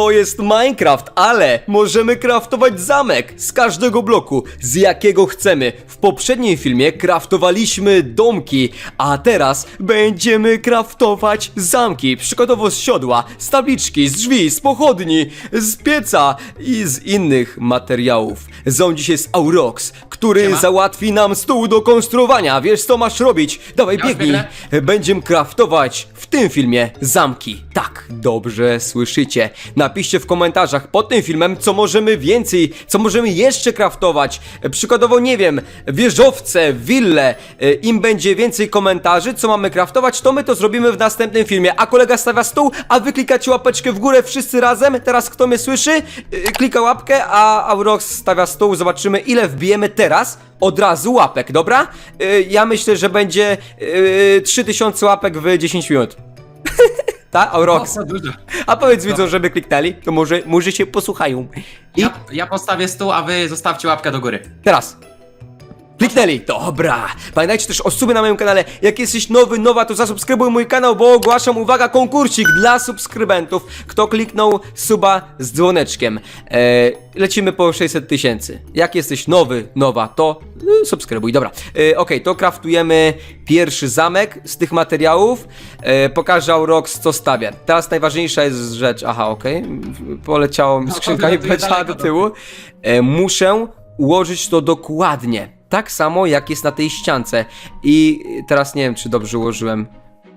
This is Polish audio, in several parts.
To jest Minecraft, ale możemy craftować zamek z każdego bloku, z jakiego chcemy. W poprzednim filmie craftowaliśmy domki, a teraz będziemy craftować zamki. Przykładowo z siodła, z tabliczki, z drzwi, z pochodni, z pieca i z innych materiałów. Mną dzisiaj jest Aurox, który Siema. załatwi nam stół do konstruowania. Wiesz co masz robić? Dawaj, Ja już biegnij. Będziemy craftować w tym filmie zamki. Tak, dobrze słyszycie. Napiszcie w komentarzach pod tym filmem, co możemy więcej, co możemy jeszcze craftować. E, Przykładowo, nie wiem, wieżowce, wille. E, Im będzie więcej komentarzy, co mamy craftować, to my to zrobimy w następnym filmie. A kolega stawia stół, a wy klikacie łapeczkę w górę wszyscy razem. Teraz kto mnie słyszy, e, klika łapkę, a Aurox stawia stół. Zobaczymy, ile wbijemy teraz. Od razu łapek, dobra? Ja myślę, że będzie e, 3000 łapek w 10 minut. Tak, O, dużo. A powiedz widzom, żeby kliknęli, to może, może się posłuchają. I Ja, ja postawię stół, a wy zostawcie łapkę do góry. teraz. Kliknęli, dobra. Pamiętajcie też o subie na moim kanale. Jak jesteś nowy, nowa, to zasubskrybuj mój kanał, bo ogłaszam, uwaga, konkursik dla subskrybentów. Kto kliknął suba z dzwoneczkiem. E, lecimy po 600 tysięcy. Jak jesteś nowy, nowa, to y, subskrybuj. Dobra, e, okej, to craftujemy pierwszy zamek z tych materiałów. E, pokażę Aurox, co stawia. Teraz najważniejsza jest rzecz, aha, okej, poleciało mi No, skrzynka i poleciała do tyłu. E, muszę ułożyć to dokładnie. Tak samo jak jest na tej ściance. I teraz nie wiem, czy dobrze ułożyłem.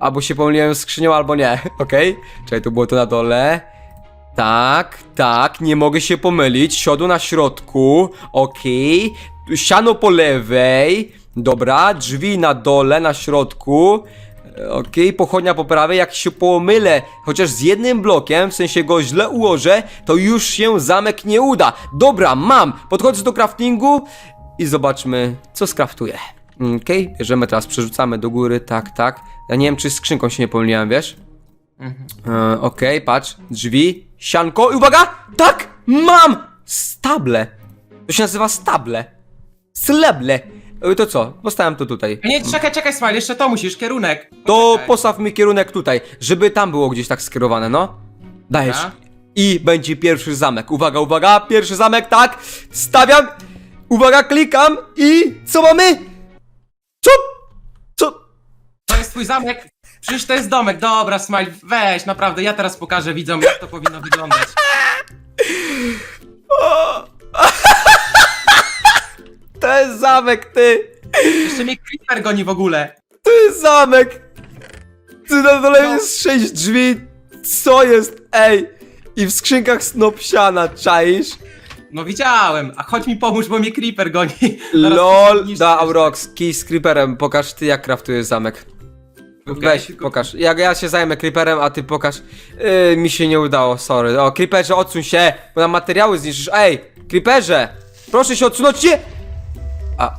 Albo się pomyliłem z skrzynią, albo nie. Okej? Czekaj, to było to na dole. Tak, tak, nie mogę się pomylić. Siodło na środku. Okej. Tu Siano po lewej. Dobra, drzwi na dole, na środku. Okej, pochodnia po prawej, jak się pomylę, chociaż z jednym blokiem, w sensie go źle ułożę, to już się zamek nie uda. Dobra, mam! Podchodzę do craftingu i zobaczmy, co skraftuję. Okej, bierzemy teraz, przerzucamy do góry, tak, tak. Ja nie wiem, czy z skrzynką się nie pomyliłem, wiesz? E, Okej, patrz, drzwi, sianko i uwaga! Tak! Mam! Stable! To się nazywa stable. Sleble. E, To co? Postawiam to tutaj. Nie, czekaj, czekaj, Smile, jeszcze to musisz, kierunek. To Poczekaj. postaw mi kierunek tutaj, żeby tam było gdzieś tak skierowane, no. Dajesz. Dobra. I będzie pierwszy zamek. Uwaga, uwaga, pierwszy zamek, tak. Stawiam. Uwaga, klikam i co mamy? Co? Co? To jest twój zamek. Przecież to jest domek. Dobra, Smile, weź, naprawdę, ja teraz pokażę widzom, jak to powinno wyglądać. To jest zamek, ty. Jeszcze mnie Creeper goni w ogóle. To jest zamek. Ty na dole No. jest sześć drzwi. Co jest? Ej. I w skrzynkach snopsiana, czaisz? No widziałem, a chodź mi pomóż, bo mnie Creeper goni. Zaraz LOL, da Aurox, kij z creeperem, pokaż ty jak kraftujesz zamek. Okej, Weź, tylko- pokaż. Jak ja się zajmę creeperem, a ty pokaż. Yy, mi się nie udało, sorry. O, creeperze, odsuń się, bo nam materiały zniszczysz. Ej, creeperze, proszę się odsunąć się. A,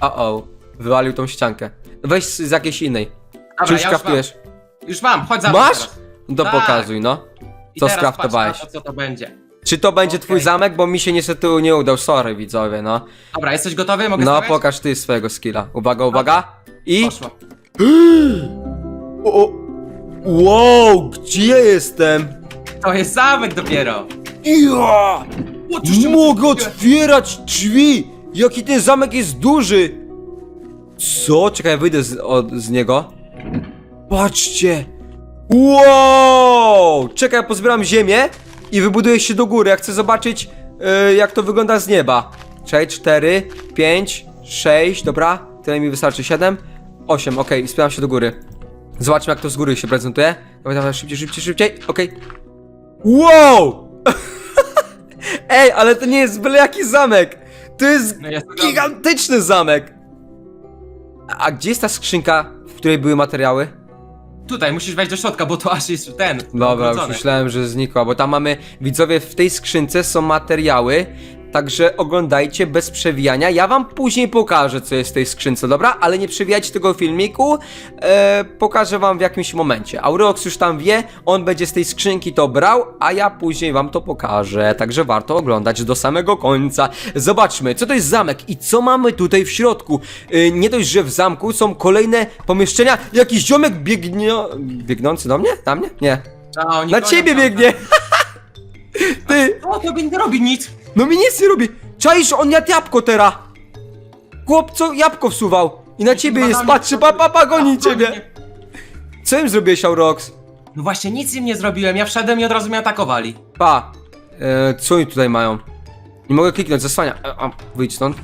a o, wywalił tą ściankę. Weź z, z jakiejś innej. Dobra, Czy już ja już kraftujesz? Już mam, chodź za mną Masz? teraz. No to Tak. pokazuj, no. I Co teraz skraftowałeś? patrz na to, co to będzie. Czy to będzie twój zamek, bo mi się niestety nie udał, sorry widzowie, no. Dobra, jesteś gotowy? Mogę No, stawiać? pokaż ty swojego skilla. Uwaga, uwaga. I... Poszło. O, wow, gdzie ja jestem? To jest zamek dopiero. Ja! O, Mogę otwierać drzwi! Jaki ten zamek jest duży! Co? Czekaj, wyjdę z, od, z niego. Patrzcie! Wow! Czekaj, pozbieram ziemię i wybuduję się do góry. Ja chcę zobaczyć, e, jak to wygląda z nieba. Czekaj, 4, 5, 6, dobra. Tyle mi wystarczy. 7, 8, okej, i spieram się do góry. Zobaczmy, jak to z góry się prezentuje. Dawaj, dawaj, szybciej, szybciej, szybciej. Okej. Wow! Ej, ale to nie jest byle jaki zamek! To jest No to gigantyczny zamek! A gdzie jest ta skrzynka, w której były materiały? Tutaj, musisz wejść do środka, bo to aż jest ten. Dobra, już myślałem, że znikła, bo tam mamy, widzowie, w tej skrzynce są materiały, także oglądajcie bez przewijania. Ja wam później pokażę, co jest w tej skrzynce, dobra? Ale nie przewijajcie tego filmiku, e, pokażę wam w jakimś momencie. Aurox już tam wie, on będzie z tej skrzynki to brał, a ja później wam to pokażę, także warto oglądać do samego końca. Zobaczmy, co to jest zamek i co mamy tutaj w środku. E, nie dość, że w zamku są kolejne pomieszczenia, jakiś ziomek biegnie... biegnący do mnie? Na mnie? Nie. A, oni Na ciebie tam, biegnie! tobie nie robi nic. No mi nic nie robi. Czaisz, on jadł jabłko teraz. Chłop, co jabłko wsuwał. I na ciebie jest, patrzy, pa, pa, pa, goni ciebie. Co im zrobiłeś, Aurox? No właśnie, nic im nie zrobiłem, ja wszedłem i od razu mnie atakowali. Pa. E, co oni tutaj mają? Nie mogę kliknąć, zasłania. E, a, wyjdź stąd.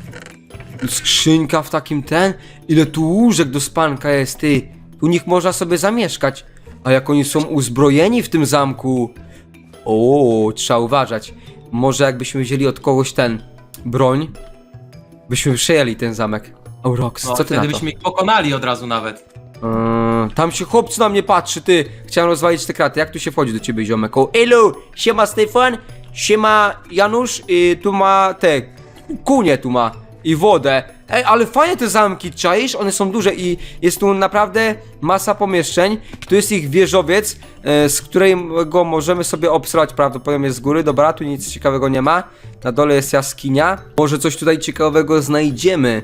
Skrzynka w takim ten. Ile tu łóżek do spanka jest, ty. Tu nich można sobie zamieszkać. A jak oni są uzbrojeni w tym zamku. O, trzeba uważać. Może jakbyśmy wzięli od kogoś ten broń, byśmy przejęli ten zamek. Aurox, No, co ty na wtedy to? byśmy ich pokonali od razu nawet. Eee, tam się chłopcy na mnie patrzy, ty. Chciałem rozwalić te kraty. Jak tu się wchodzi do ciebie, ziomek? O, Elu, siema Stefan, siema Janusz, i tu ma te kunie tu ma i wodę. Ej, ale fajne te zamki, czaisz? One są duże i jest tu naprawdę masa pomieszczeń. Tu jest ich wieżowiec, e, z którego możemy sobie obsrać prawdopodobnie z góry. Dobra, tu nic ciekawego nie ma. Na dole jest jaskinia. Może coś tutaj ciekawego znajdziemy.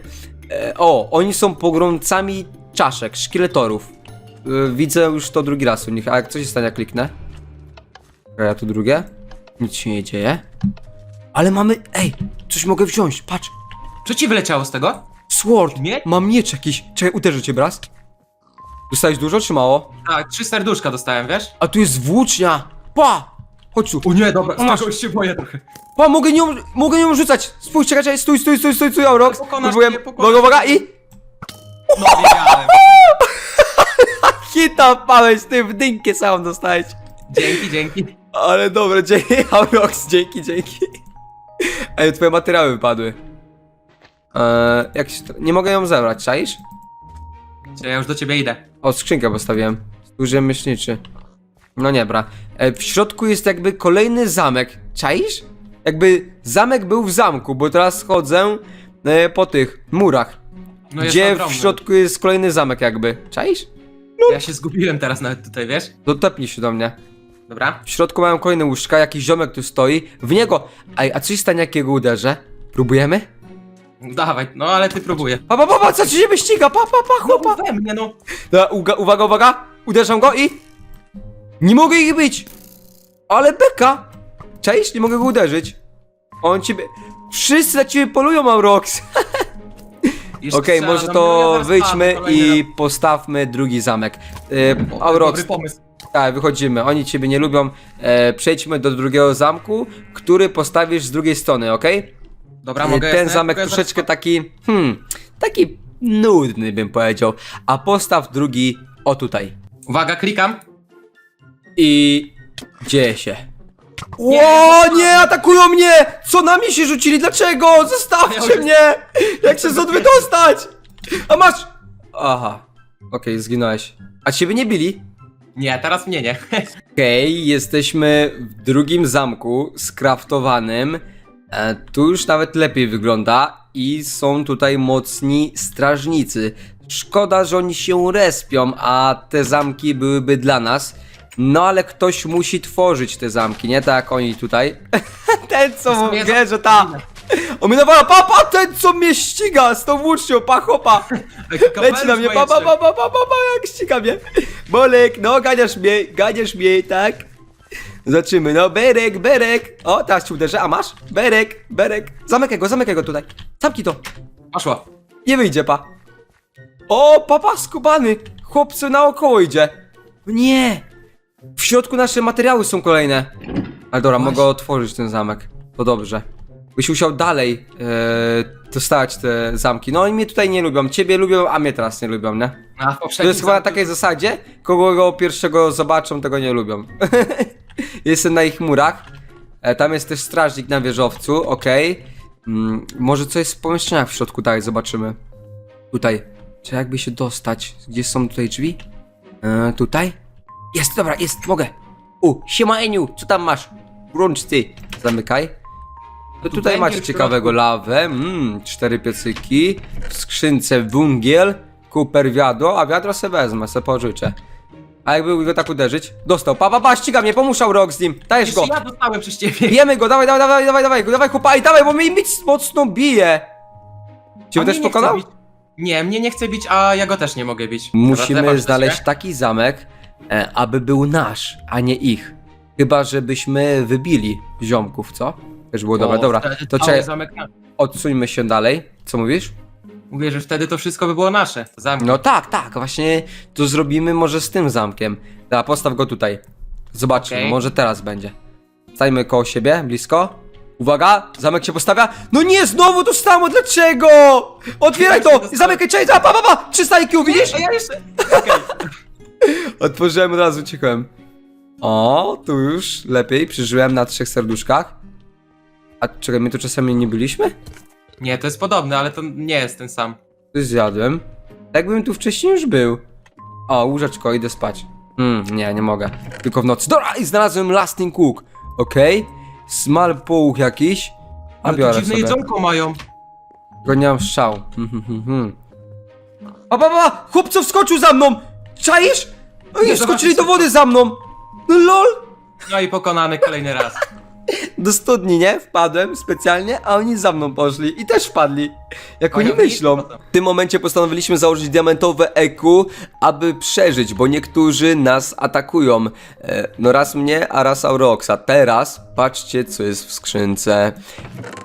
E, o, oni są pogromcami czaszek, szkieletorów. E, widzę już to drugi raz u nich. A jak co się stanie, kliknę? A ja tu drugie? Nic się nie dzieje. Ale mamy. Ej, coś mogę wziąć, patrz. Co ci wyleciało z tego? Sword! Miecz? Mam miecz jakiś. Czekaj, uderzę cię raz. Dostałeś dużo czy mało? Tak, trzy serduszka dostałem, wiesz? A tu jest włócznia! Pa! Chodź tu. O nie, dobra, masz. z tego już się boję trochę. Pa, mogę nią, mogę nią rzucać! Spójrz, czekaj, czekaj, stój, stój, stój, stój, stój, Aurox! Pokonasz Byłem, mnie, pokonasz uwaga, uwaga i... No wiedziałem. Hita pałeś, ty w dynkę sam dostałeś. Dzięki, dzięki. Ale dobre, dzięki, Aurox, dzięki, dzięki. Ej, twoje materiały wypadły. Eee, jak się... Nie mogę ją zebrać, czaisz? Ja już do ciebie idę. O, skrzynkę postawiłem. Duży myślniczy. No nie, bra. E, w środku jest jakby kolejny zamek. Czaisz? Jakby zamek był w zamku, bo teraz chodzę e, po tych murach. No jest gdzie w środku jest kolejny zamek jakby. Czaisz? Ja się zgubiłem teraz nawet tutaj, wiesz? Dotepnij się do mnie. Dobra. W środku mają kolejne łóżka, jakiś ziomek tu stoi. W niego... Ej, a co się stanie, jak jego uderzę? Próbujemy? Dawaj, no ale ty próbuję. Pa, pa, pa, pa, co ci się wyściga? Pa, pa, pa, chłopa. No we mnie, no. Dobra, uga, uwaga, uwaga! Uderzam go i... Nie mogę ich być! Ale beka! Cześć, nie mogę go uderzyć. On ciebie... Wszyscy na ciebie polują, Aurox! Jeszcze Okej, strzela może to mnie, ja zaraz wyjdźmy kolejny i postawmy drugi zamek. E, raz. Aurox, Dobry pomysł. tak, wychodzimy. Oni ciebie nie lubią. E, przejdźmy do drugiego zamku, który postawisz z drugiej strony, okej? Dobra, E, mogę Ten jasne? zamek Mogę troszeczkę zaraz- taki... Hmm... Taki nudny, bym powiedział. A postaw drugi o tutaj. Uwaga, klikam. I dzieje się. Nie, O nie, atakują mnie! Co na mnie się rzucili? Dlaczego? Zostawcie mnie! Jak się stąd wydostać? A masz! Aha. Okej, zginąłeś. A ciebie nie bili? Nie, teraz mnie nie. Okej, jesteśmy w drugim zamku skraftowanym. E, tu już nawet lepiej wygląda i są tutaj mocni strażnicy. Szkoda, że oni się respią, a te zamki byłyby dla nas. No ale ktoś musi tworzyć te zamki, nie tak jak oni tutaj. ten co Jest mówię, mnie że ta. On mnie nawala, pa, pa, ten co mnie ściga z tą włócznią, pa, chopa. Leci na mnie, pa, pa, pa, pa, pa, pa, pa, jak ściga mnie. Bolek, no ganiasz mnie, ganiasz mnie, tak? Zobaczymy, no, Berek, Berek. O, teraz ci uderzę, a masz? Berek, Berek. Zamykaj go, zamykaj go tutaj. Zamknij to. Poszło. Nie wyjdzie, pa. O, papa skubany. Chłopcu naokoło idzie. Nie. W środku nasze materiały są kolejne. Ale dobra, Właśnie. mogę otworzyć ten zamek. To dobrze. Byś musiał dalej e, dostać te zamki. No oni mnie tutaj nie lubią. Ciebie lubią, a mnie teraz nie lubią, nie? A, w To jest chyba na zamku- takiej zasadzie, kogo go pierwszego zobaczą, tego nie lubią. Jestem na ich murach. E, tam jest też strażnik na wieżowcu, okej. Mm, może co jest w pomieszczeniach w środku, tak, zobaczymy. Tutaj. Czy jakby się dostać? Gdzie są tutaj drzwi? E, tutaj? Jest, dobra, jest, mogę. U, siema Eniu, co tam masz? Włącz ty. Zamykaj. To Tu tutaj węgiel macie w ciekawego lawę, mmm, cztery piecyki, w skrzynce węgiel, kuper wiadro, a wiadro se wezmę, se pożyczę. A jakby go tak uderzyć? Dostał, pa, pa, pa, ściga mnie, pomóżał rok z nim, dajesz go. Jeszcze ja dostałem przez ciebie. Bijemy go, dawaj, dawaj, dawaj, dawaj, dawaj, go, dawaj chłopaj, dawaj, bo mnie mieć mocno bije. Mnie też chce pokonał? bić. Nie, mnie nie chce bić, a ja go też nie mogę bić. Musimy zobacz znaleźć się. taki zamek, e, aby był nasz, a nie ich. Chyba, żebyśmy wybili ziomków, co? Też było dobre, O, dobra. wtedy To cały czekaj, zamek na... odsuńmy się dalej. Co mówisz? Mówię, że wtedy to wszystko by było nasze. No tak, tak, właśnie to zrobimy może z tym zamkiem. Dobra, postaw go tutaj. Zobaczmy, Okej. może teraz będzie. Stajmy koło siebie, blisko. Uwaga, zamek się postawia. No nie, znowu to samo, dlaczego? Otwieraj to! dostałem. Zamykaj, czekaj, pa, pa, pa! 300 IQ, widzisz? A ja jeszcze... Okej. Otworzyłem, od razu uciekłem. O, tu już lepiej, przeżyłem na trzech serduszkach. A czekaj, my tu czasami nie byliśmy? Nie, to jest podobne, ale to nie jest ten sam. Coś zjadłem. Jakbym tu wcześniej już był. O, łóżeczko, idę spać. Hmm, nie, nie mogę. Tylko w nocy. Dobra, i znalazłem lasting cook. Okej. Small połóg jakiś. A Ale to biorę dziwne sobie. jedzonko mają. Tylko nie mam strzał. Hmm, hmm, hmm, hmm. A baba, chłopco wskoczył za mną! Czaisz? Oni Nie, zobaczcie do wody za mną! No lol! No i pokonany kolejny raz. Do studni, nie? Wpadłem specjalnie, a oni za mną poszli i też wpadli. Jak oni myślą. potem. W tym momencie postanowiliśmy założyć diamentowe EQ, aby przeżyć, bo niektórzy nas atakują. E, no raz mnie, a raz Auroxa. Teraz patrzcie, co jest w skrzynce.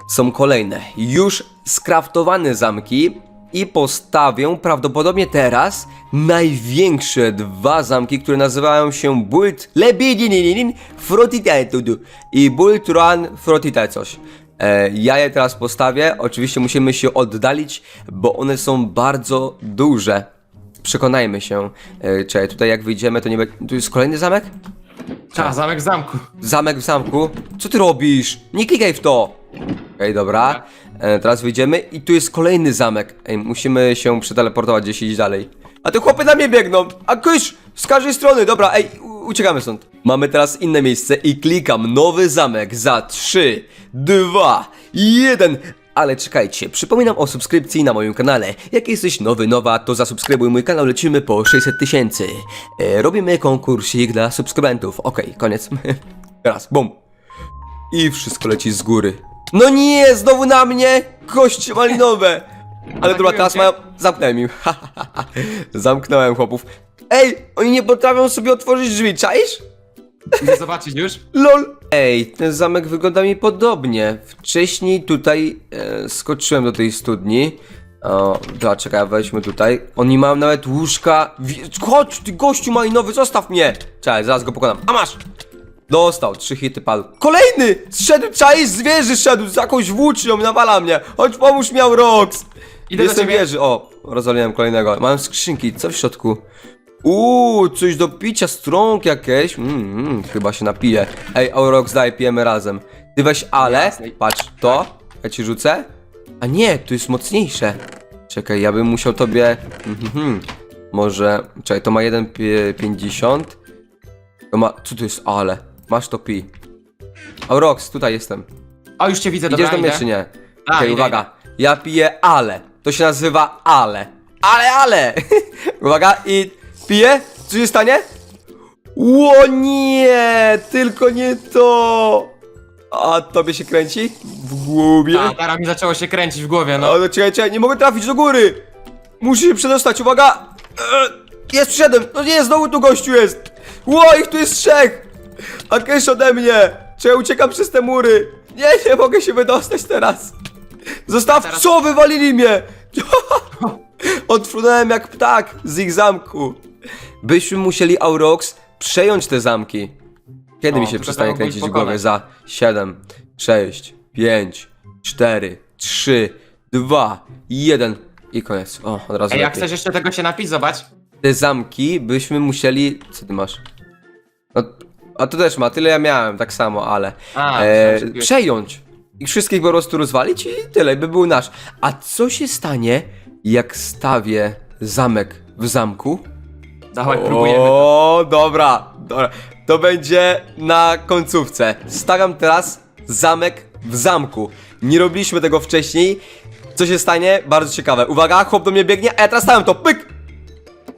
Są kolejne, już skraftowane zamki i postawię prawdopodobnie teraz największe dwa zamki, które nazywają się Bult Lebidinin Frotitetudu i Bult Run Frotite coś. E, ja je teraz postawię, oczywiście musimy się oddalić, bo one są bardzo duże. Przekonajmy się. E, czekaj, tutaj jak wyjdziemy to nie będzie... Tu jest kolejny zamek? A, zamek w zamku. Zamek w zamku? Co ty robisz? Nie klikaj w to! Okej, dobra. E, teraz wyjdziemy i tu jest kolejny zamek. Ej, musimy się przeteleportować gdzieś iść dalej. A te chłopy na mnie biegną! A kysz! Z każdej strony! Dobra, ej, u- uciekamy stąd. Mamy teraz inne miejsce i klikam nowy zamek za 3, 2, 1. Ale czekajcie, przypominam o subskrypcji na moim kanale. Jak jesteś nowy, nowa, to zasubskrybuj mój kanał, lecimy po 600 tysięcy. E, robimy konkursik dla subskrybentów. Okej, koniec. Teraz, bum. I wszystko leci z góry. No nie, znowu na mnie! Kości malinowe! Ale dobra, teraz mają... Zamknąłem im. Zamknąłem chłopów. Ej, oni nie potrafią sobie otworzyć drzwi, czaisz? Idę zobaczyć już. LOL! Ej, ten zamek wygląda mi podobnie. Wcześniej tutaj e, skoczyłem do tej studni. O, dobra, czekaj, weźmy tutaj. Oni mają nawet łóżka. Wi- Chodź, ty gościu malinowy, zostaw mnie! Czekaj, zaraz go pokonam. A masz! Dostał, trzy hity padł. Kolejny! Zszedł, czaisz, z wieży szedł, z jakąś włócznią, nawala mnie. Chodź, pomóż miał Rox! Idę do Jestem ciebie. wieży, o, rozwaliłem kolejnego. Mam skrzynki, co w środku? Uuu, coś do picia, strąg jakieś. Mm, mm, chyba się napiję. Ej, Aurox, daj, pijemy razem. Ty weź ale, Jasne. patrz, to, ja ci rzucę. A nie, to jest mocniejsze. Czekaj, ja bym musiał tobie... Mhm, może... Czekaj, to ma 1,50. To ma... Co to jest ale? Masz to pi. Aurox, tutaj jestem. O, już cię widzę, Idziesz dobra, do mnie idę. czy nie? A, Okej, idę, uwaga. Ja piję ale. To się nazywa ale. Ale, ale! uwaga, i piję. Co się stanie? Ło nie! Tylko nie to! A tobie się kręci? W głowie? A, teraz mi zaczęło się kręcić w głowie, no. No czekaj, czekaj, nie mogę trafić do góry! Muszę się przedostać, uwaga! E, Jest, przyszedłem! No nie, znowu tu gościu jest! Ło, ich tu jest trzech! A Kysz ode mnie! Czekaj, uciekam przez te mury! Nie, nie mogę się wydostać teraz! Zostaw, Teraz- co? Wywalili mnie! Odfrunąłem jak ptak z ich zamku. Byśmy musieli Aurox przejąć te zamki. Kiedy O, mi się tylko przestanie ich kręcić w głowie? Za 7, 6, 5, 4, 3, 2, 1 i koniec. O, od razu Ej, jak lepiej. chcesz jeszcze tego się napić, zobacz. Te zamki byśmy musieli... Co ty masz? No, a to też ma, tyle ja miałem, tak samo, ale... A, E, myślałem, że piłeś. przejąć. Ich wszystkich po prostu rozwalić i tyle, by był nasz. A co się stanie, jak stawię zamek w zamku? Dawaj, próbujemy. O, dobra, dobra. To będzie na końcówce. Stawiam teraz zamek w zamku. Nie robiliśmy tego wcześniej. Co się stanie? Bardzo ciekawe. Uwaga, chłop do mnie biegnie, a ja teraz stałem to. Pyk!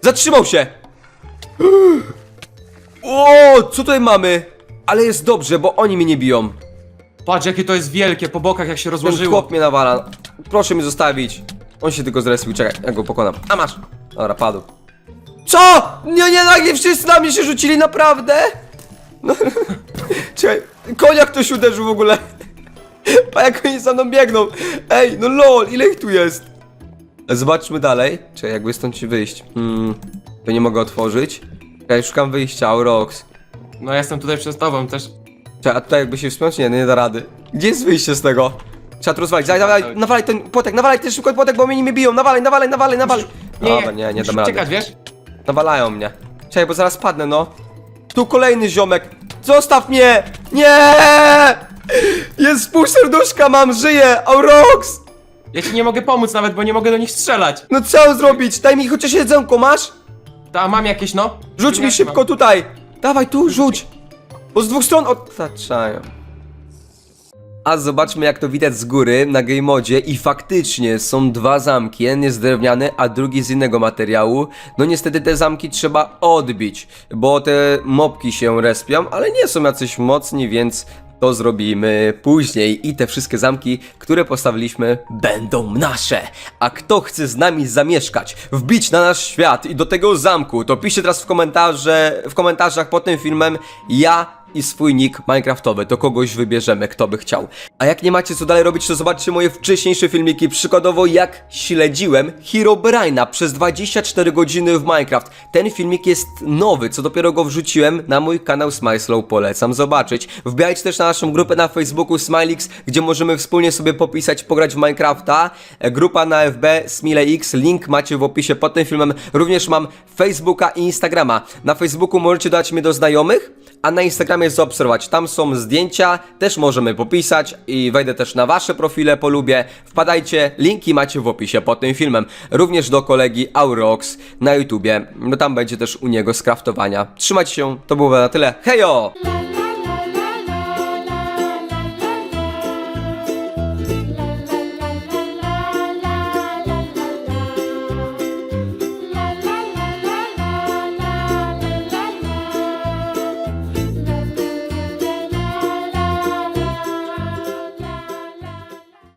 Zatrzymał się! O, co tutaj mamy? Ale jest dobrze, bo oni mnie nie biją. Patrz, jakie to jest wielkie, po bokach jak się Ten rozłożyło. chłop mnie nawala. Proszę mnie zostawić. On się tylko zrespił, czekaj, ja go pokonam. A masz! Dobra, padł. Co? Nie, nie, nagle wszyscy na mnie się rzucili, naprawdę? No, czekaj, konia ktoś uderzył w ogóle. A jak oni za mną biegną. Ej, no lol, ile ich tu jest? Zobaczmy dalej. Czekaj, jakby stąd ci wyjść. Hmm, to nie mogę otworzyć. Czekaj, szukam wyjścia, Aurox. No jestem tutaj przez tobą też. Czekaj, a tutaj jakby się wspiąć? Nie, nie da rady. Gdzie jest wyjście z tego? Trzeba tu rozwalić. Daj, dawaj, nawalaj ten płotek, nawalaj ten szybko płotek, bo mnie nie biją. Nawalaj, nawalaj, nawalaj, nawalaj. Dobra, nie, nie dam rady. uciekać, wiesz? Nawalają mnie. Czekaj, bo zaraz padnę, no. Tu kolejny ziomek. Zostaw mnie! Nie! Jest pół serduszka, mam, żyję! Aurox! Ja ci nie mogę pomóc nawet, bo nie mogę do nich strzelać. No co zrobić? Daj mi chociaż jedzonko, masz? A mam jakieś, no? Rzuć mi Ziemniaki szybko mam. tutaj! Dawaj tu, rzuć! Bo z dwóch stron otaczają. A zobaczmy jak to widać z góry na game modzie i faktycznie są dwa zamki, jeden jest drewniany, a drugi z innego materiału. No niestety te zamki trzeba odbić, bo te mopki się respią, ale nie są jacyś mocni, więc to zrobimy później i te wszystkie zamki, które postawiliśmy będą nasze. A kto chce z nami zamieszkać, wbić na nasz świat i do tego zamku, to piszcie teraz w komentarze, w komentarzach pod tym filmem ja i swój nick Minecraftowy, to kogoś wybierzemy, kto by chciał. A jak nie macie co dalej robić, to zobaczcie moje wcześniejsze filmiki, przykładowo jak śledziłem Herobrine'a przez 24 godziny w Minecraft. Ten filmik jest nowy, co dopiero go wrzuciłem na mój kanał SmileSlow, polecam zobaczyć. Wbijajcie też na naszą grupę na Facebooku Smilix, gdzie możemy wspólnie sobie popisać, pograć w Minecrafta. Grupa na FB SmileX, link macie w opisie pod tym filmem. Również mam Facebooka i Instagrama. Na Facebooku możecie dać mnie do znajomych, a na Instagramie zaobserwować. Tam są zdjęcia, też możemy popisać i wejdę też na wasze profile, polubię. Wpadajcie, linki macie w opisie pod tym filmem. Również do kolegi Aurox na YouTubie, no tam będzie też u niego skraftowania. Trzymajcie się, to było na tyle. Hejo!